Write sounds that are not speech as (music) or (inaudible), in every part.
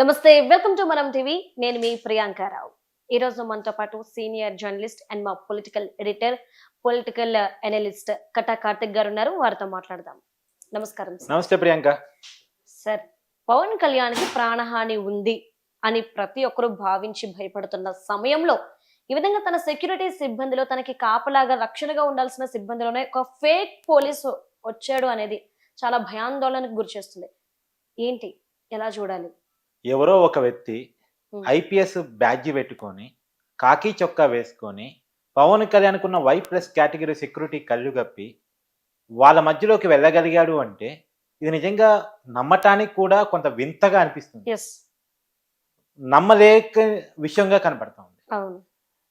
నమస్తే welcome to మనం TV. నేను మీ ప్రియాంకారావు ఈ రోజు మనతో పాటు సీనియర్ జర్నలిస్ట్ అండ్ మా political editor political analyst Kata Karthik garu ఉన్నారు. వారితో మాట్లాడదాం. నమస్కారం సార్. నమస్తే ప్రియాంక. సార్ పవన్ కళ్యాణ్కి ప్రాణహాని ఉంది అని ప్రతి ఒక్కరూ భావించి భయపడుతున్న సమయంలో ఈ విధంగా తన సెక్యూరిటీ సిబ్బందిలో తనకి కాపలాగా రక్షణగా ఉండాల్సిన సిబ్బందిలోనే ఒక ఫేక్ పోలీసు వచ్చాడు అనేది చాలా భయాందోళనకు గురి చేస్తుంది ఏంటి? ఎలా చూడాలి? ఎవరో ఒక వ్యక్తి. ఐపీఎస్ బ్యాడ్జి పెట్టుకొని కాకి చొక్కా వేసుకొని పవన్ కళ్యాణ్కు ఉన్న వై ప్లస్ కేటగిరీ సెక్యూరిటీ కళ్ళు గప్పి వాళ్ళ మధ్యలోకి వెళ్ళగలిగాడు అంటే ఇది నిజంగా నమ్మటానికి కూడా కొంత వింతగా అనిపిస్తుంది. నమ్మలేక విషయంగా కనపడతా ఉంది.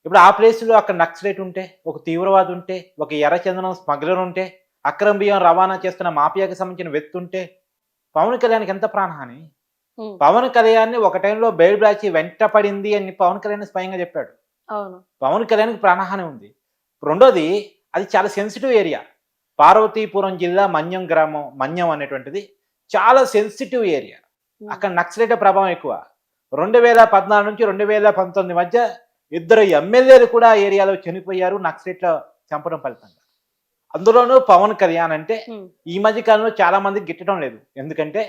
ఇప్పుడు ఆ ప్లేస్లో అక్కడ నక్సలైట్ ఉంటే ఒక తీవ్రవాది ఉంటే ఒక ఎర్రచందనం స్మగ్లర్ ఉంటే అక్రమ బియ్యం రవాణా చేస్తున్న మాఫియాకి సంబంధించిన వ్యక్తి ఉంటే పవన్ కళ్యాణ్కి ఎంత ప్రాణహాని? పవన్ కళ్యాణ్ని ఒక టైంలో బెయిల్ బ్లాచి వెంట పడింది అని పవన్ కళ్యాణ్ స్వయంగా చెప్పాడు. పవన్ కళ్యాణ్కి ప్రాణహాని ఉంది. రెండోది అది చాలా సెన్సిటివ్ ఏరియా. పార్వతీపురం జిల్లా మన్యం గ్రామం మన్యం అనేటువంటిది చాలా సెన్సిటివ్ ఏరియా. అక్కడ నక్సలైట్ ప్రభావం ఎక్కువ. రెండు వేల పద్నాలుగు నుంచి రెండు వేల పంతొమ్మిది మధ్య ఇద్దరు ఎమ్మెల్యేలు కూడా ఆ ఏరియాలో చనిపోయారు నక్సలైట్ల చంపడం ఫలితంగా. అందులోనూ పవన్ కళ్యాణ్ అంటే ఈ మధ్య కాలంలో చాలా మంది గిట్టడం లేదు. ఎందుకంటే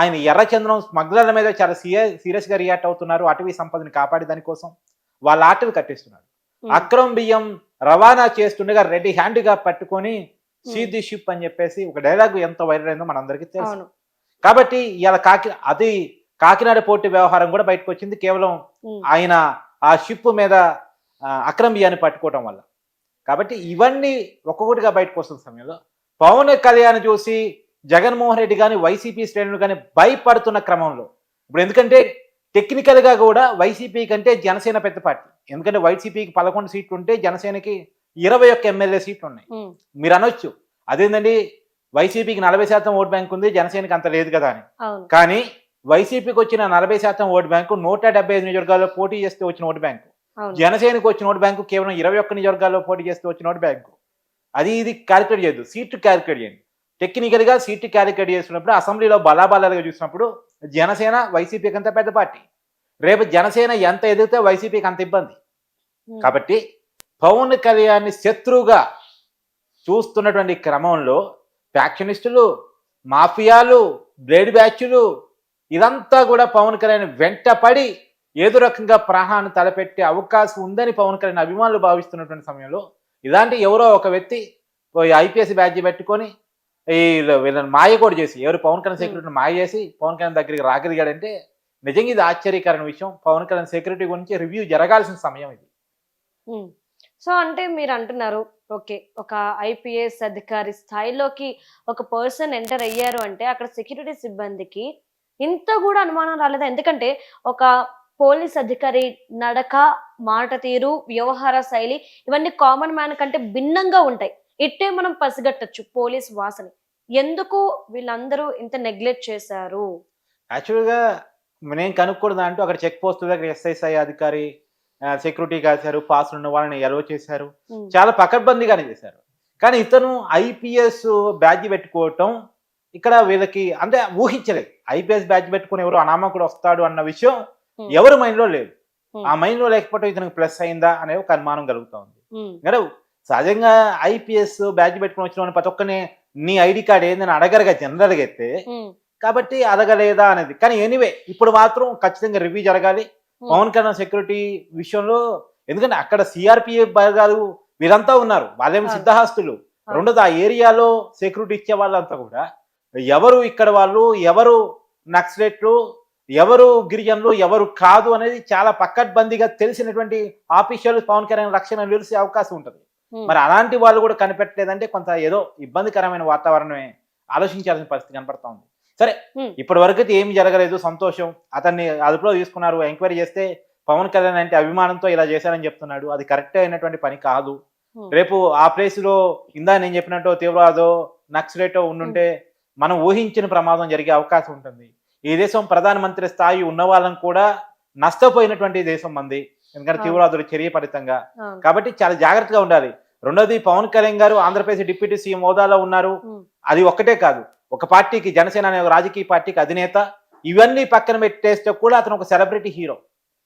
ఆయన ఎర్రచంద్రం స్మగ్లర్ల మీద చాలా సీరియస్ సీరియస్గా రియాక్ట్ అవుతున్నారు. అటవీ సంపదని కాపాడే దానికోసం వాళ్ళ ఆటలు కట్టిస్తున్నారు. అక్రమ బియ్యం రవాణా చేస్తుండగా రెడీ హ్యాండ్గా పట్టుకొని సీ ది షిప్ అని చెప్పేసి ఒక డైలాగ్ ఎంత వైరల్ అయిందో మనందరికీ తెలుసు. కాబట్టి ఇలా కాకి అది కాకినాడ పోటీ వ్యవహారం కూడా బయటకు వచ్చింది. కేవలం ఆయన ఆ షిప్ మీద అక్రమ బియ్యాన్ని పట్టుకోవటం వల్ల. కాబట్టి ఇవన్నీ ఒక్కొక్కటిగా బయటకు వస్తున్న సమయంలో పవన్ కళ్యాణ్ చూసి జగన్మోహన్ రెడ్డి కానీ వైసీపీ శ్రేణులు కానీ భయపడుతున్న క్రమంలో. ఇప్పుడు ఎందుకంటే టెక్నికల్గా కూడా వైసీపీ కంటే జనసేన పెద్ద పార్టీ. ఎందుకంటే వైసీపీకి పదకొండు సీట్లు ఉంటే జనసేనకి ఇరవై ఒక్క ఎమ్మెల్యే సీట్లు ఉన్నాయి. మీరు అనొచ్చు. అదేంటండి వైసీపీకి నలభై శాతం ఓట్ బ్యాంక్ ఉంది జనసేనకి అంత లేదు కదా అని. కానీ వైసీపీకి వచ్చిన నలభై శాతం ఓటు బ్యాంకు నూట డెబ్బై ఐదు నియోజకవర్గాల్లో పోటీ చేస్తే వచ్చిన ఓటు బ్యాంకు. జనసేనకు వచ్చిన ఓటు బ్యాంకు కేవలం ఇరవై ఒక్క నియోజకవర్గాల్లో పోటీ చేస్తే వచ్చిన ఓటు బ్యాంకు. అది ఇది క్యాలిక్యులేట్ చేయదు సీటు క్యాలిక్యులేట్ చేయండి. టెక్నికల్గా సీటు క్యాలిక్యులేట్ చేసినప్పుడు అసెంబ్లీలో బలాబలాలుగా చూసినప్పుడు జనసేన వైసీపీకి అంత పెద్ద పార్టీ. రేపు జనసేన ఎంత ఎదిగితే వైసీపీకి అంత ఇబ్బంది. ఉమ్, కాబట్టి పవన్ కళ్యాణ్ని శత్రువుగా చూస్తున్నటువంటి క్రమంలో ఫ్యాక్షనిస్టులు మాఫియాలు బ్లేడ్ బ్యాచ్లు ఇదంతా కూడా పవన్ కళ్యాణ్ వెంటపడి ఏదో రకంగా ప్రాణాన్ని తలపెట్టే అవకాశం ఉందని పవన్ కళ్యాణ్ అభిమానులు భావిస్తున్నటువంటి సమయంలో ఇలాంటి ఎవరో ఒక వ్యక్తి ఐపీఎస్ బ్యాడ్జ్ పెట్టుకొని ఈ వీళ్ళని మాయ కూడా చేసి ఎవరు పవన్ కళ్యాణ్ సెక్యూరిటీని మాయ చేసి పవన్ కళ్యాణ్ దగ్గరికి రాగలిగాడంటే నిజంగా ఇది ఆశ్చర్యకరమైన విషయం. పవన్ కళ్యాణ్ సెక్యూరిటీ గురించి రివ్యూ జరగాల్సిన సమయం ఇది. సో అంటే మీరు అంటున్నారు ఓకే ఒక ఐపీఎస్ అధికారి స్థాయిలోకి ఒక పర్సన్ ఎంటర్ అయ్యారు అంటే అక్కడ సెక్యూరిటీ సిబ్బందికి ఇంత కూడా అనుమానం రాలేదా? ఎందుకంటే ఒక పోలీస్ అధికారి నడక మాట తీరు వ్యవహార శైలి ఇవన్నీ కామన్ మ్యాన్ కంటే భిన్నంగా ఉంటాయి. ఇట్టే మనం పసిగట్టచ్చు పోలీస్ వాసని. ఎందుకు వీళ్ళందరూ ఇంత నెగ్లెక్ట్ చేశారు? యాక్చువల్గా నేను కనుక్కోవడం అంటూ అక్కడ చెక్ పోస్ట్ దగ్గర ఎస్ఐసై అధికారి సెక్యూరిటీ కాశారు పాస్ ఉన్న వాళ్ళని ఎలవ చేశారు. చాలా పకడ్బందీగానే చేశారు. కానీ ఇతను ఐపీఎస్ బ్యాడ్జ్ పెట్టుకోవటం ఇక్కడ వీళ్ళకి అంటే ఊహించలేదు. ఐపీఎస్ బ్యాడ్జ్ పెట్టుకుని ఎవరు అనామకుడు వస్తాడు అన్న విషయం ఎవరి మైండ్లో లేదు. ఉమ్, ఆ మైండ్లో లేకపోతే ఇతనికి ప్లస్ అయిందా అనే ఒక అనుమానం కలుగుతా ఉంది. సహజంగా ఐపీఎస్ బ్యాడ్జ్ పెట్టుకుని వచ్చిన ప్రతి ఒక్కరిని నీ ఐడి కార్డ్ ఏందని అడగరుగా జనరల్గా అయితే. కాబట్టి అడగలేదా అనేది. కానీ ఎనీవే ఇప్పుడు మాత్రం ఖచ్చితంగా రివ్యూ జరగాలి. పవన్ కళ్యాణ్ సెక్యూరిటీ విషయంలో ఎందుకంటే అక్కడ సిఆర్పిఎఫ్ బలగాలు వీరంతా ఉన్నారు. వాళ్ళేమో. సిద్ధహస్తులు. రెండోది ఆ ఏరియాలో సెక్యూరిటీ ఇచ్చే వాళ్ళంతా కూడా ఎవరు ఇక్కడ వాళ్ళు ఎవరు నక్సలెట్లు ఎవరు గిరిజనులు ఎవరు కాదు అనేది చాలా పక్కడ్బందీగా తెలిసినటువంటి ఆఫీషియల్ పవన్ కళ్యాణ్ రక్షణ తెలిసే అవకాశం ఉంటుంది. మరి అలాంటి వాళ్ళు కూడా కనిపెట్టలేదంటే కొంత ఏదో ఇబ్బందికరమైన వాతావరణమే ఆలోచించాల్సిన పరిస్థితి కనపడతా ఉంది. సరే ఇప్పటి వరకు అయితే ఏమి జరగలేదు సంతోషం. అతన్ని అదుపులో తీసుకున్నారు ఎంక్వైరీ చేస్తే పవన్ కళ్యాణ్ అంటే అభిమానంతో ఇలా చేశారని చెప్తున్నాడు. అది కరెక్ట్ అయినటువంటి పని కాదు. రేపు ఆ ప్లేస్లో ఇందా నేను చెప్పినట్టు తీవ్రవాదో నక్సలేటో ఉండుంటే మనం ఊహించిన ప్రమాదం జరిగే అవకాశం ఉంటుంది. ఈ దేశం ప్రధానమంత్రి స్థాయి ఉన్న వాళ్ళని కూడా నష్టపోయినటువంటి దేశం మంది. ఎందుకంటే. తీవ్రవాదులు చర్య ఫలితంగా. కాబట్టి చాలా జాగ్రత్తగా ఉండాలి. రెండోది పవన్ కళ్యాణ్ గారు ఆంధ్రప్రదేశ్ డిప్యూటీ సీఎం హోదాలో ఉన్నారు. అది ఒక్కటే కాదు. ఒక పార్టీకి జనసేన అనే ఒక రాజకీయ పార్టీకి అధినేత ఇవన్నీ పక్కన పెట్టేస్తే కూడా అతను ఒక సెలబ్రిటీ హీరో.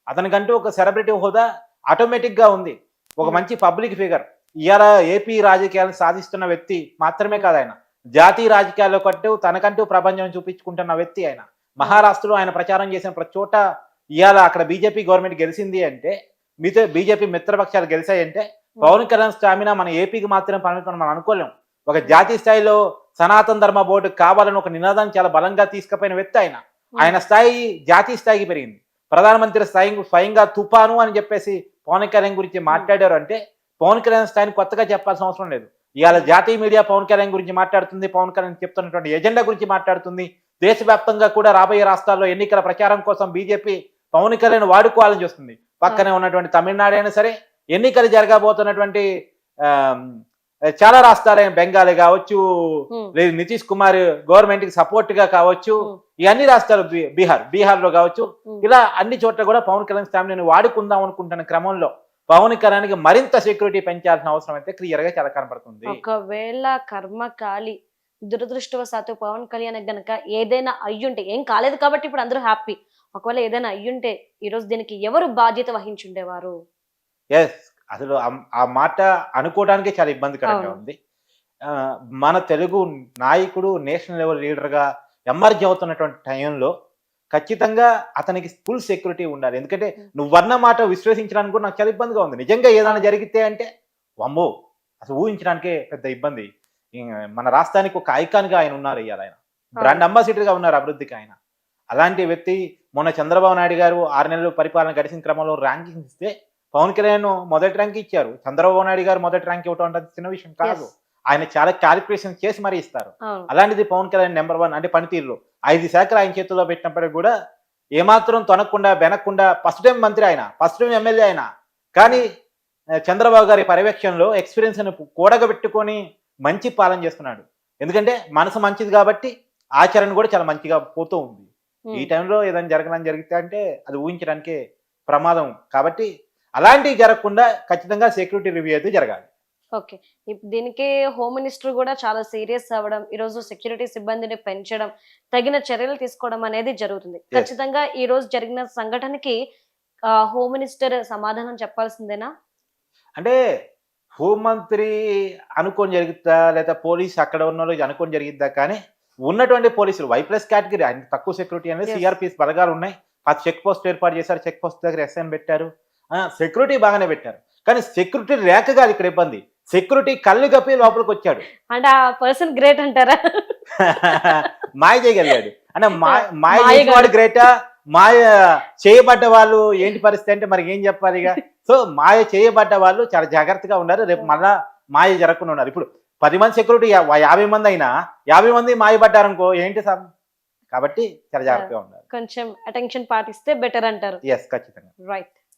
అతనికంటూ ఒక సెలబ్రిటీ హోదా ఆటోమేటిక్గా ఉంది. ఒక. మంచి పబ్లిక్ ఫిగర్. ఇవాళ ఏపీ రాజకీయాలను సాధిస్తున్న వ్యక్తి మాత్రమే కాదు ఆయన. జాతీయ రాజకీయాల్లో కట్టు తనకంటూ ప్రపంచం చూపించుకుంటున్న వ్యక్తి ఆయన. మహారాష్ట్రలో ఆయన ప్రచారం చేసిన ప్రతి చోట ఇవాళ అక్కడ బీజేపీ గవర్నమెంట్ గెలిచింది అంటే మిగతా బీజేపీ మిత్రపక్షాలు గెలిచాయంటే పవన్ కళ్యాణ్ స్టామినా మన ఏపీకి మాత్రమే పరిమితం మనం అనుకోలేం. ఒక జాతీయ స్థాయిలో సనాతన ధర్మ బోర్డు కావాలని ఒక నినాదాన్ని చాలా బలంగా తీసుకుపోయిన వ్యక్తి ఆయన. ఆయన స్థాయి జాతీయ స్థాయికి పెరిగింది. ప్రధానమంత్రి స్థాయి స్వయంగా తుఫాను అని చెప్పేసి పవన్ కళ్యాణ్ గురించి మాట్లాడారు అంటే పవన్ కళ్యాణ్ స్థాయిని కొత్తగా చెప్పాల్సిన అవసరం లేదు. ఇవాళ జాతీయ మీడియా పవన్ కళ్యాణ్ గురించి మాట్లాడుతుంది పవన్ కళ్యాణ్ చెప్తున్నటువంటి ఎజెండా గురించి మాట్లాడుతుంది. దేశవ్యాప్తంగా కూడా రాబోయే రాష్ట్రాల్లో ఎన్నికల ప్రచారం కోసం బీజేపీ పవన్ కళ్యాణ్ వాడుకోవాలని చూస్తుంది. పక్కనే ఉన్నటువంటి తమిళనాడు అయినా సరే ఎన్నికలు జరగబోతున్నటువంటి చాలా రాష్ట్రాలైన బెంగాల్ కావచ్చు. లేదు నితీష్ కుమార్ గవర్నమెంట్కి సపోర్ట్గా కావచ్చు. ఈ అన్ని రాష్ట్రాలు బీహార్ బీహార్లో కావచ్చు. ఇలా అన్ని చోట్ల కూడా పవన్ కళ్యాణ్ ఫ్యామిలీని వాడుకుందాం అనుకుంటున్న క్రమంలో పవన్ కళ్యాణ్కి మరింత సెక్యూరిటీ పెంచాల్సిన అవసరం అయితే క్లియర్గా చాలా కనపడుతుంది ఒకవేళ కర్మ కాలి దురదృష్టవశాత్తు పవన్ కళ్యాణ్ గనక ఏదైనా అయ్యుంటే ఏం కాలేదు కాబట్టి ఇప్పుడు అందరూ హ్యాపీ ఒకవేళ ఏదైనా అయ్యుంటే ఈ రోజు దీనికి ఎవరు బాధ్యత వహించుండేవారు ఎస్ అసలు ఆ- మాట అనుకోవడానికే చాలా ఇబ్బందికరంగా. ఉంది. మన తెలుగు నాయకుడు నేషనల్ లెవెల్ లీడర్గా ఎమర్జ్ అవుతున్నటువంటి టైంలో ఖచ్చితంగా అతనికి ఫుల్ సెక్యూరిటీ ఉండాలి. ఎందుకంటే నువ్వన్న మాట విశ్లేషించడానికి కూడా నాకు చాలా ఇబ్బందిగా ఉంది. నిజంగా ఏదైనా జరిగితే అంటే వమ్మో! అసలు ఊహించడానికే పెద్ద ఇబ్బంది. మన రాష్ట్రానికి ఒక ఐకాన్గా ఆయన ఉన్నారు ఇవాళ ఆయన. బ్రాండ్ అంబాసిడర్గా ఉన్నారు అభివృద్ధికి ఆయన. అలాంటి వ్యక్తి మొన్న చంద్రబాబు నాయుడు గారు ఆరు నెలలు పరిపాలన గడిచిన క్రమంలో ర్యాంకింగ్ ఇస్తే పవన్ కళ్యాణ్ మొదటి ర్యాంక్ ఇచ్చారు. చంద్రబాబు నాయుడు గారు మొదటి ర్యాంక్ ఇవ్వటం అంటే చిన్న విషయం కాదు. ఆయన చాలా క్యాలిక్యులేషన్ చేసి మరీ ఇస్తారు. అలాంటిది పవన్ కళ్యాణ్ నెంబర్ వన్ అంటే పనితీరులో. ఐదు శాఖలు ఆయన చేతుల్లో పెట్టినప్పటికీ కూడా ఏమాత్రం తొనకుండా వెనక్కుండా ఫస్ట్ టైం మంత్రి ఆయన ఫస్ట్ టైం ఎమ్మెల్యే ఆయన. కానీ చంద్రబాబు గారి పర్యవేక్షణలో ఎక్స్పీరియన్స్ని కూడగబెట్టుకొని మంచి పాలన చేస్తున్నాడు. ఎందుకంటే మనసు మంచిది కాబట్టి ఆచరణ కూడా చాలా మంచిగా పోతూ ఉంది. ఈ Hmm. టైంలో ఏదైనా జరగడానికి జరిగితే అంటే అది ఊహించడానికి ప్రమాదం. కాబట్టి అలాంటివి జరగకుండా ఖచ్చితంగా సెక్యూరిటీ రివ్యూ అయితే జరగాలి. ఓకే. దీనికి హోమ్ మినిస్టర్ కూడా చాలా సీరియస్ అవ్వడం ఈ రోజు సెక్యూరిటీ సిబ్బందిని పెంచడం తగిన చర్యలు తీసుకోవడం అనేది జరుగుతుంది. ఖచ్చితంగా ఈ రోజు జరిగిన సంఘటనకి ఆ, హోమ్ మినిస్టర్ సమాధానం చెప్పాల్సిందేనా? అంటే హోంమంత్రి అనుకొని జరుగుతా లేదా పోలీస్ అక్కడ ఉన్న వాళ్ళు అనుకొని జరిగిద్దా కానీ ఉన్నటువంటి పోలీసులు వై ప్లస్ కేటగిరీ ఆయన తక్కువ సెక్యూరిటీ అనేది. సిఆర్పిఎస్ బలగాలు ఉన్నాయి. పది చెక్ పోస్ట్ ఏర్పాటు చేశారు చెక్ పోస్ట్ దగ్గర ఎస్ఐని పెట్టారు. సెక్యూరిటీ బాగానే పెట్టారు. కానీ సెక్యూరిటీ లేక కాదు ఇక్కడ ఇబ్బంది. సెక్యూరిటీ కళ్ళు కప్పి లోపలికి వచ్చాడు. అంటే ఆ పర్సన్ గ్రేట్ అంటారా? (laughs) మాయ చేయగలిగాడు. అంటే మాయ మాయ మాయ చేసిన వాడు కాదు. గ్రేటా మాయ చేయబడ్డ వాళ్ళు ఏంటి పరిస్థితి అంటే మరి ఏం చెప్పాలి ఇక? సో మాయ చేయబడ్డ వాళ్ళు చాలా జాగ్రత్తగా ఉన్నారు. రేపు మళ్ళా మాయ జరగకుండా ఉన్నారు. ఇప్పుడు పది మంది సెక్యూరిటీ యాభై మంది అయినా యాభై మంది మాయపడ్డారనుకో ఏంటి సార్? కాబట్టి చాలా జాగ్రత్తగా ఉన్నారు. కొంచెం అటెన్షన్ పాటిస్తే బెటర్ అంటారు. ఎస్ ఖచ్చితంగా. Right